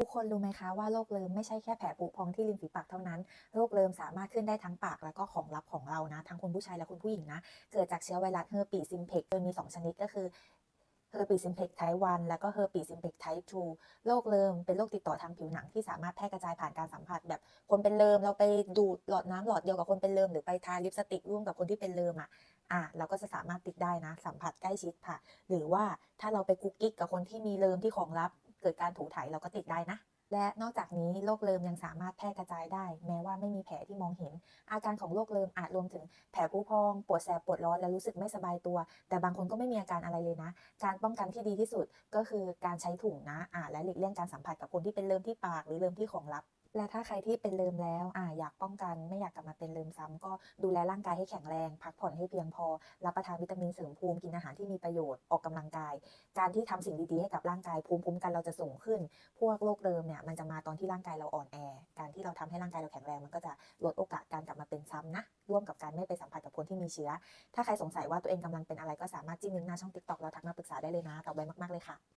ทุกคนรู้ไหมคะว่าโรคเริมไม่ใช่แค่แผลผุพองที่ริมฝีปากเท่านั้น โรคเริมสามารถขึ้นได้ทั้งปากแล้วก็ของลับของเรานะ ทั้งคุณผู้ชายและคุณผู้หญิงนะ เกิดจากเชื้อไวรัสเฮอร์ปีซิมเพกโดยมี 2 ชนิดก็คือเฮอร์ปีซิมเพกไทป์1แล้วก็เฮอร์ปีซิมเพกไทป์2โรคเริมเป็นโรคติดต่อทางผิวหนังที่สามารถแพร่กระจายผ่านการสัมผัสแบบคนเป็นเริมเราไปดูดหลอดน้ำหลอดเดียวกับคนเป็นเริมหรือไปทาลิปสติกร่วมกับคนที่เป็นเริมอะอะเราก็จะสามารถติดได้นะ สัมผัสใกล้ชิดค่ะ หรือว่าถ้าเราไปกุ๊กกิ๊กกับคนที่มีเริมที่ของลับ เกิดการถูถ่ายเราก็ติดได้นะ และนอกจากนี้โรคเริมยังสามารถแพร่กระจายได้ แม้ว่าไม่มีแผลที่มองเห็น อาการของโรคเริมอาจรวมถึงแผลผุพอง ปวดแสบปวดร้อนและรู้สึกไม่สบายตัว แต่บางคนก็ไม่มีอาการอะไรเลยนะ การป้องกันที่ดีที่สุดก็คือการใช้ถุงนะอ่าและหลีกเลี่ยงการสัมผัสกับคนที่เป็นเริมที่ปากหรือเริมที่ของลับ และถ้าใครที่เป็นเริมแล้วอ่าอยากป้องกัน ไม่อยากกลับมาเป็นเริมซ้ำก็ดูแลร่างกายให้แข็งแรง พักผ่อนให้เพียงพอ รับประทานวิตามินเสริมภูมิกินอาหารที่มีประโยชน์ออกกำลังกาย การที่ทำสิ่งดีๆให้กับร่างกายภูมิคุ้มกันเราจะสูงขึ้น พวกโรคเริมเนี่ยมันจะมาตอนที่ร่างกายเราอ่อนแอ การที่เราทำให้ร่างกายเราแข็งแรงมันก็จะลดโอกาสการกลับมาเป็นซ้ำนะร่วมกับการไม่ไปสัมผัสกับคนที่มีเชื้อ ถ้าใครสงสัยว่าตัวเองกำลังเป็นอะไรก็สามารถจิ้มลิงก์หน้าช่อง TikTok เราทักมาปรึกษาได้เลยนะตอบไวมากๆเลยค่ะ